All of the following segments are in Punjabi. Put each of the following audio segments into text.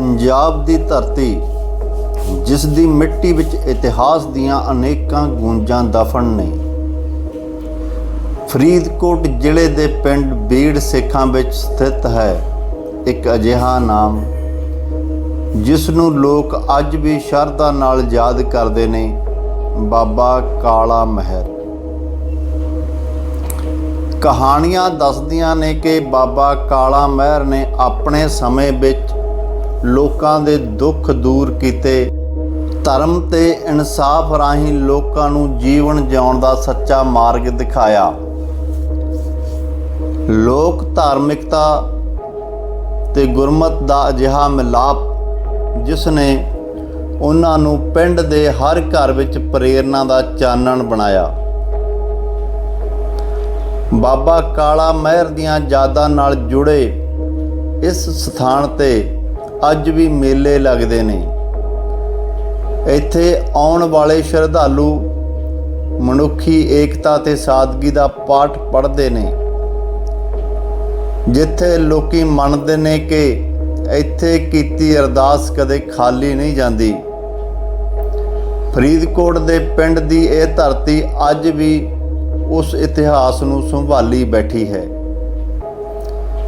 ਪੰਜਾਬ ਦੀ ਧਰਤੀ ਜਿਸ ਦੀ ਮਿੱਟੀ ਵਿੱਚ ਇਤਿਹਾਸ ਦੀਆਂ ਅਨੇਕਾਂ ਗੂੰਜਾਂ ਦਫਨ ਨੇ। ਫਰੀਦਕੋਟ ਜ਼ਿਲ੍ਹੇ ਦੇ ਪਿੰਡ ਬੀੜ ਸੇਖਾਂ ਵਿੱਚ ਸਥਿਤ ਹੈ ਇੱਕ ਅਜਿਹਾ ਨਾਮ ਜਿਸ ਨੂੰ ਲੋਕ ਅੱਜ ਵੀ ਸ਼ਰਧਾ ਨਾਲ ਯਾਦ ਕਰਦੇ ਨੇ, ਬਾਬਾ ਕਾਲਾ ਮਹਿਰ ਕਹਾਣੀਆਂ ਦੱਸਦੀਆਂ ਨੇ ਕਿ ਬਾਬਾ ਕਾਲਾ ਮਹਿਰ ਨੇ ਆਪਣੇ ਸਮੇਂ ਵਿੱਚ ਲੋਕਾਂ ਦੇ ਦੁੱਖ ਦੂਰ ਕੀਤੇ। ਧਰਮ ਤੇ ਇਨਸਾਫ ਰਾਹੀਂ ਲੋਕਾਂ ਨੂੰ ਜੀਵਨ ਜਿਉਣ ਦਾ ਸੱਚਾ ਮਾਰਗ ਦਿਖਾਇਆ। ਲੋਕ ਧਾਰਮਿਕਤਾ ਤੇ ਗੁਰਮਤ ਦਾ ਅਜਿਹਾ ਮਿਲਾਪ, ਜਿਸ ਨੇ ਉਹਨਾਂ ਨੂੰ ਪਿੰਡ ਦੇ ਹਰ ਘਰ ਵਿੱਚ ਪ੍ਰੇਰਣਾ ਦਾ ਚਾਨਣ ਬਣਾਇਆ। ਬਾਬਾ ਕਾਲਾ ਮਹਿਰ ਦੀਆਂ ਯਾਦਾਂ ਨਾਲ ਜੁੜੇ ਇਸ ਸਥਾਨ ਤੇ ਅੱਜ ਵੀ ਮੇਲੇ ਲੱਗਦੇ ਨੇ। ਇੱਥੇ ਆਉਣ ਵਾਲੇ ਸ਼ਰਧਾਲੂ ਮਨੁੱਖੀ ਏਕਤਾ ਤੇ ਸਾਦਗੀ ਦਾ ਪਾਠ ਪੜ੍ਹਦੇ ਨੇ। ਜਿੱਥੇ ਲੋਕੀ ਮੰਨਦੇ ਨੇ ਕਿ ਇੱਥੇ ਕੀਤੀ ਅਰਦਾਸ ਕਦੇ ਖਾਲੀ ਨਹੀਂ ਜਾਂਦੀ। ਫਰੀਦਕੋਟ ਦੇ ਪਿੰਡ ਦੀ ਇਹ ਧਰਤੀ ਅੱਜ ਵੀ ਉਸ ਇਤਿਹਾਸ ਨੂੰ ਸੰਭਾਲੀ ਬੈਠੀ ਹੈ।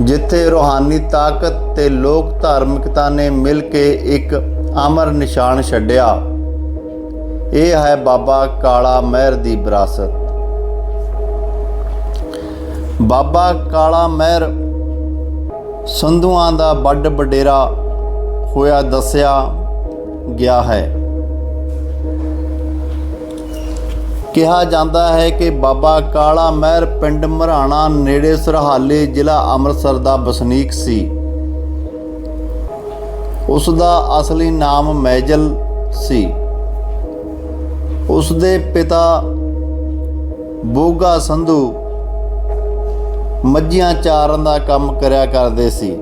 ਜਿੱਥੇ ਰੋਹਾਨੀ ਤਾਕਤ ਤੇ ਲੋਕ ਧਾਰਮਿਕਤਾ ਨੇ ਮਿਲ ਕੇ ਇੱਕ ਅਮਰ ਨਿਸ਼ਾਨ ਛੱਡਿਆ। ਇਹ ਹੈ ਬਾਬਾ ਕਾਲਾ ਮਹਿਰ ਦੀ ਵਿਰਾਸਤ। ਬਾਬਾ ਕਾਲਾ ਮਹਿਰ ਸੰਧੂਆਂ ਦਾ ਵੱਡ ਵਡੇਰਾ ਹੋਇਆ ਦੱਸਿਆ ਗਿਆ ਹੈ। ਕਿਹਾ ਜਾਂਦਾ ਹੈ ਕਿ ਬਾਬਾ ਕਾਲਾ ਮਹਿਰ ਪਿੰਡ ਮਰਾਣਾ ਨੇੜੇ ਸਰਹਾਲੇ ਜ਼ਿਲ੍ਹਾ ਅੰਮ੍ਰਿਤਸਰ ਦਾ ਵਸਨੀਕ ਸੀ। ਉਸ ਦਾ ਅਸਲੀ ਨਾਮ ਮੈਜਲ ਸੀ। ਉਸ ਦੇ ਪਿਤਾ ਬੋਗਾ ਸੰਧੂ ਮੱਝੀਆਂ ਚਾਰਨ ਦਾ ਕੰਮ ਕਰਿਆ ਕਰਦੇ ਸੀ।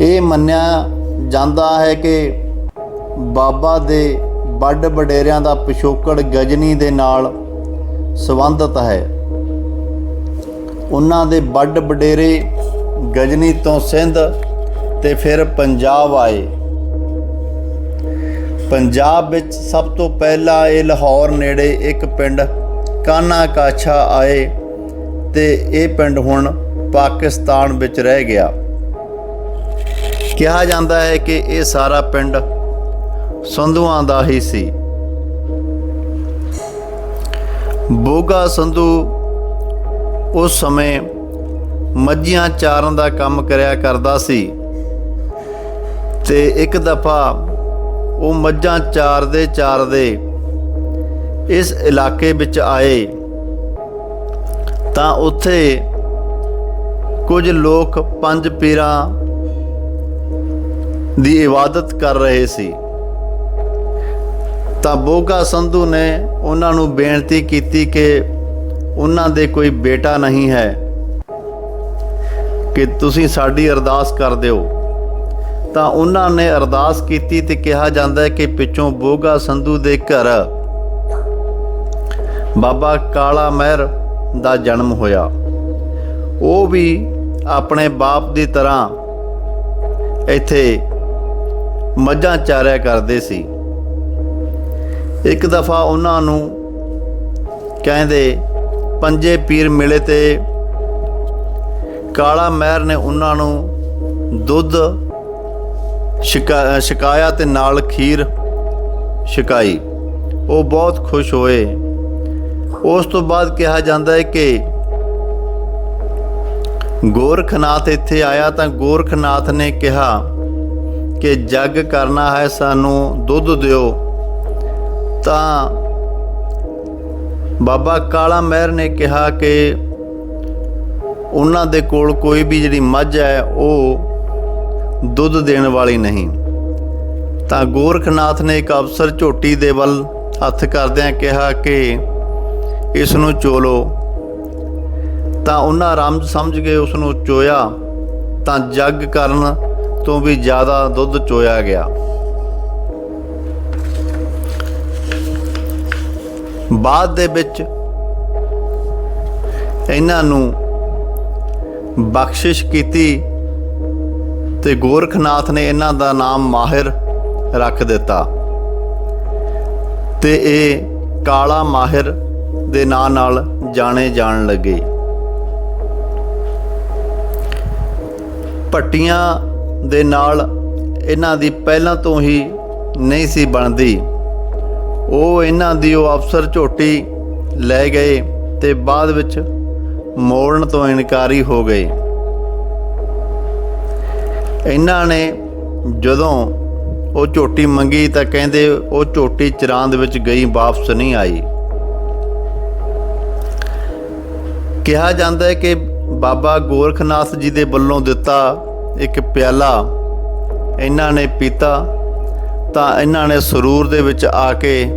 ਇਹ ਮੰਨਿਆ ਜਾਂਦਾ ਹੈ ਕਿ ਬਾਬਾ ਦੇ ਵੱਡ ਵਡੇਰਿਆਂ ਦਾ ਪਿਛੋਕੜ ਗਜਨੀ ਦੇ ਨਾਲ ਸੰਬੰਧਿਤ ਹੈ। ਉਹਨਾਂ ਦੇ ਵੱਡ ਵਡੇਰੇ ਗਜਨੀ ਤੋਂ ਸਿੰਧ ਤੇ ਫਿਰ ਪੰਜਾਬ ਆਏ। ਪੰਜਾਬ ਵਿੱਚ ਸਭ ਤੋਂ ਪਹਿਲਾਂ ਇਹ ਲਾਹੌਰ ਨੇੜੇ ਇੱਕ ਪਿੰਡ ਕਾਨਾ ਕਾਛਾ ਆਏ ਤੇ ਇਹ ਪਿੰਡ ਹੁਣ ਪਾਕਿਸਤਾਨ ਵਿੱਚ ਰਹਿ ਗਿਆ। ਕਿਹਾ ਜਾਂਦਾ ਹੈ ਕਿ ਇਹ ਸਾਰਾ ਪਿੰਡ ਸੰਧੂਆਂ ਦਾ ਹੀ ਸੀ। ਬੋਗਾ ਸੰਧੂ ਉਸ ਸਮੇਂ ਮੱਝੀਆਂ ਚਾਰਨ ਦਾ ਕੰਮ ਕਰਿਆ ਕਰਦਾ ਸੀ ਤੇ ਇੱਕ ਦਫਾ ਉਹ ਮੱਝਾਂ ਚਾਰਦੇ ਚਾਰਦੇ ਇਸ ਇਲਾਕੇ ਵਿੱਚ ਆਏ। ਤਾਂ ਉੱਥੇ ਕੁਝ ਲੋਕ ਪੰਜ ਪੀਰਾਂ ਦੀ ਇਬਾਦਤ ਕਰ ਰਹੇ ਸੀ। ਤਾਂ ਬੋਗਾ ਸੰਧੂ ਨੇ ਉਹਨਾਂ ਨੂੰ ਬੇਨਤੀ ਕੀਤੀ ਕਿ ਉਹਨਾਂ ਦੇ ਕੋਈ ਬੇਟਾ ਨਹੀਂ ਹੈ, ਕਿ ਤੁਸੀਂ ਸਾਡੀ ਅਰਦਾਸ ਕਰ ਦਿਓ। ਤਾਂ ਉਹਨਾਂ ਨੇ ਅਰਦਾਸ ਕੀਤੀ ਤੇ ਕਿਹਾ ਜਾਂਦਾ ਹੈ ਕਿ ਪਿੱਛੋਂ ਬੋਗਾ ਸੰਧੂ ਦੇ ਘਰ ਬਾਬਾ ਕਾਲਾ ਮਹਿਰ ਦਾ ਜਨਮ ਹੋਇਆ। ਉਹ ਵੀ ਆਪਣੇ ਬਾਪ ਦੀ ਤਰ੍ਹਾਂ ਇੱਥੇ ਮੱਝਾਂ ਚਾਰਿਆ ਕਰਦੇ ਸੀ। ਇੱਕ ਦਫਾ ਉਹਨਾਂ ਨੂੰ ਕਹਿੰਦੇ, ਪੰਜੇ ਪੀਰ ਮਿਲੇ ਤੇ ਕਾਲਾ ਮਹਿਰ ਨੇ ਉਹਨਾਂ ਨੂੰ ਦੁੱਧ ਸ਼ਿਕਾ- ਸ਼ਿਕਾਇਆ ਤੇ ਨਾਲ ਖੀਰ ਸ਼ਿਕਾਈ ਉਹ ਬਹੁਤ ਖੁਸ਼ ਹੋਏ। ਉਸ ਤੋਂ ਬਾਅਦ ਕਿਹਾ ਜਾਂਦਾ ਹੈ ਕਿ ਗੋਰਖਨਾਥ ਇੱਥੇ ਆਇਆ ਤਾਂ ਗੋਰਖਨਾਥ ਨੇ ਕਿਹਾ ਕਿ ਜੱਗ ਕਰਨਾ ਹੈ, ਸਾਨੂੰ ਦੁੱਧ ਦਿਓ। ਤਾਂ ਬਾਬਾ ਕਾਲਾ ਮਹਿਰ ਨੇ ਕਿਹਾ ਕਿ ਉਹਨਾਂ ਦੇ ਕੋਲ ਕੋਈ ਵੀ ਜਿਹੜੀ ਮੱਝ ਹੈ, ਉਹ ਦੁੱਧ ਦੇਣ ਵਾਲੀ ਨਹੀਂ। ਤਾਂ ਗੋਰਖਨਾਥ ਨੇ ਇੱਕ ਅਫਸਰ ਝੋਟੀ ਦੇ ਵੱਲ ਹੱਥ ਕਰਦਿਆਂ ਕਿਹਾ ਕਿ ਇਸ ਨੂੰ ਚੋਲੋ। ਤਾਂ ਉਹਨਾਂ ਰਮਜ ਸਮਝ ਕੇ ਉਸ ਨੂੰ ਚੋਇਆ ਤਾਂ ਜੱਗ ਕਰਨ ਤੋਂ ਵੀ ਜ਼ਿਆਦਾ ਦੁੱਧ ਚੋਇਆ ਗਿਆ। ਬਾਅਦ ਦੇ ਵਿੱਚ ਇਹਨਾਂ ਨੂੰ ਬਖਸ਼ਿਸ਼ ਕੀਤੀ ਤੇ ਗੋਰਖਨਾਥ ਨੇ ਇਹਨਾਂ ਦਾ ਨਾਮ ਮਾਹਿਰ ਰੱਖ ਦਿੱਤਾ। ਤੇ ਇਹ ਕਾਲਾ ਮਾਹਿਰ ਦੇ ਨਾਂ ਨਾਲ ਜਾਣੇ ਜਾਣ ਲੱਗੇ। ਪੱਟੀਆਂ ਦੇ ਨਾਲ ਇਹਨਾਂ ਦੀ ਪਹਿਲਾਂ ਤੋਂ ਹੀ ਨਹੀਂ ਸੀ ਬਣਦੀ। ਉਹ ਇਹਨਾਂ ਦੀ ਉਹ ਅਫਸਰ ਝੋਟੀ ਲੈ ਗਏ ਤੇ ਬਾਅਦ ਵਿੱਚ ਮੋੜਨ ਤੋਂ ਇਨਕਾਰੀ ਹੋ ਗਏ ਇਹਨਾਂ ਨੇ ਜਦੋਂ ਉਹ ਝੋਟੀ ਮੰਗੀ ਤਾਂ ਕਹਿੰਦੇ ਉਹ ਝੋਟੀ ਚਰਾਂਦ ਵਿੱਚ ਗਈ, ਵਾਪਸ ਨਹੀਂ ਆਈ। ਕਿਹਾ ਜਾਂਦਾ ਹੈ ਕਿ ਬਾਬਾ ਗੋਰਖਨਾਥ ਜੀ ਦੇ ਵੱਲੋਂ ਦਿੱਤਾ ਇੱਕ ਪਿਆਲਾ। ਇਹਨਾਂ ਨੇ ਪੀਤਾ। ਤਾਂ ਇਹਨਾਂ ਨੇ ਸਰੂਰ ਦੇ ਵਿੱਚ ਆ ਕੇ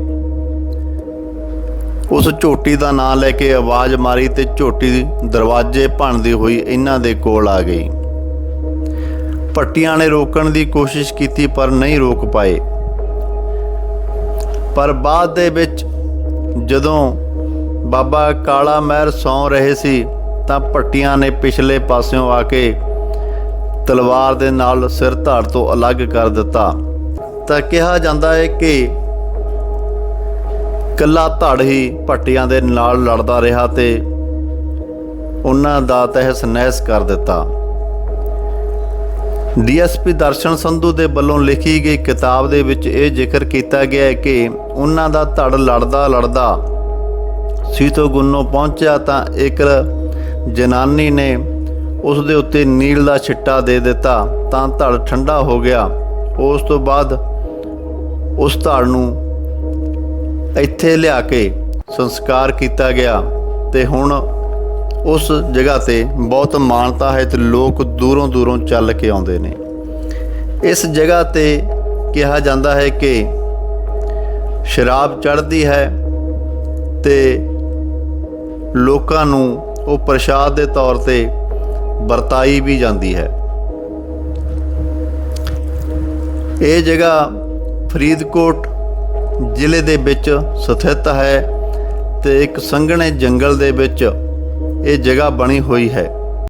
ਉਸ ਝੋਟੀ ਦਾ ਨਾਂ ਲੈ ਕੇ ਆਵਾਜ਼ ਮਾਰੀ ਤੇ ਝੋਟੀ ਦਰਵਾਜ਼ੇ ਭੰਨਦੀ ਹੋਈ ਇਹਨਾਂ ਦੇ ਕੋਲ ਆ ਗਈ। ਪੱਟੀਆਂ ਨੇ ਰੋਕਣ ਦੀ ਕੋਸ਼ਿਸ਼ ਕੀਤੀ ਪਰ ਨਹੀਂ ਰੋਕ ਪਾਏ। ਪਰ ਬਾਅਦ ਦੇ ਵਿੱਚ ਜਦੋਂ ਬਾਬਾ ਕਾਲਾ ਮਹਿਰ ਸੌਂ ਰਹੇ ਸੀ ਤਾਂ ਪੱਟੀਆਂ ਨੇ ਪਿਛਲੇ ਪਾਸਿਓਂ ਆ ਕੇ ਤਲਵਾਰ ਦੇ ਨਾਲ ਸਿਰ ਧੜ ਤੋਂ ਅਲੱਗ ਕਰ ਦਿੱਤਾ। ਤਾਂ ਕਿਹਾ ਜਾਂਦਾ ਹੈ ਕਿ ਕੱਲਾ ਧੜ ਹੀ ਭੱਟੀਆਂ ਦੇ ਨਾਲ ਲੜਦਾ ਰਿਹਾ ਤੇ ਉਹਨਾਂ ਦਾ ਤਹਿਸ ਨਹਿਸ ਕਰ ਦਿੱਤਾ। ਡੀਐਸਪੀ ਦਰਸ਼ਨ ਸੰਧੂ ਦੇ ਵੱਲੋਂ ਲਿਖੀ ਗਈ ਕਿਤਾਬ ਦੇ ਵਿੱਚ ਇਹ ਜ਼ਿਕਰ ਕੀਤਾ ਗਿਆ ਹੈ ਕਿ ਉਹਨਾਂ ਦਾ ਧੜ ਲੜਦਾ ਲੜਦਾ ਸੀਤੋ ਗੁੰਨੋਂ ਪਹੁੰਚਿਆ ਤਾਂ ਇੱਕ ਜਨਾਨੀ ਨੇ ਉਸ ਦੇ ਉੱਤੇ ਨੀਲ ਦਾ ਛਿੱਟਾ ਦੇ ਦਿੱਤਾ ਤਾਂ ਧੜ ਠੰਡਾ ਹੋ ਗਿਆ। ਉਸ ਤੋਂ ਬਾਅਦ ਉਸ ਧੜ ਨੂੰ ਇੱਥੇ ਲਿਆ ਕੇ ਸੰਸਕਾਰ ਕੀਤਾ ਗਿਆ ਤੇ ਹੁਣ ਉਸ ਜਗ੍ਹਾ ਤੇ ਬਹੁਤ ਮਾਨਤਾ ਹੈ ਤੇ ਲੋਕ ਦੂਰੋਂ ਦੂਰੋਂ ਚੱਲ ਕੇ ਆਉਂਦੇ ਨੇ। ਇਸ ਜਗ੍ਹਾ ਤੇ ਕਿਹਾ ਜਾਂਦਾ ਹੈ ਕਿ ਸ਼ਰਾਬ ਚੜ੍ਹਦੀ ਹੈ ਤੇ ਲੋਕਾਂ ਨੂੰ ਉਹ ਪ੍ਰਸ਼ਾਦ ਦੇ ਤੌਰ ਤੇ ਵਰਤਾਈ ਵੀ ਜਾਂਦੀ ਹੈ। ਇਹ ਜਗ੍ਹਾ ਫਰੀਦਕੋਟ ਜ਼ਿਲ੍ਹੇ ਦੇ ਵਿੱਚ ਸਥਿਤ ਹੈ ਤੇ ਇੱਕ ਸੰਘਣੇ ਜੰਗਲ ਦੇ ਵਿੱਚ ਇਹ ਜਗ੍ਹਾ ਬਣੀ ਹੋਈ ਹੈ।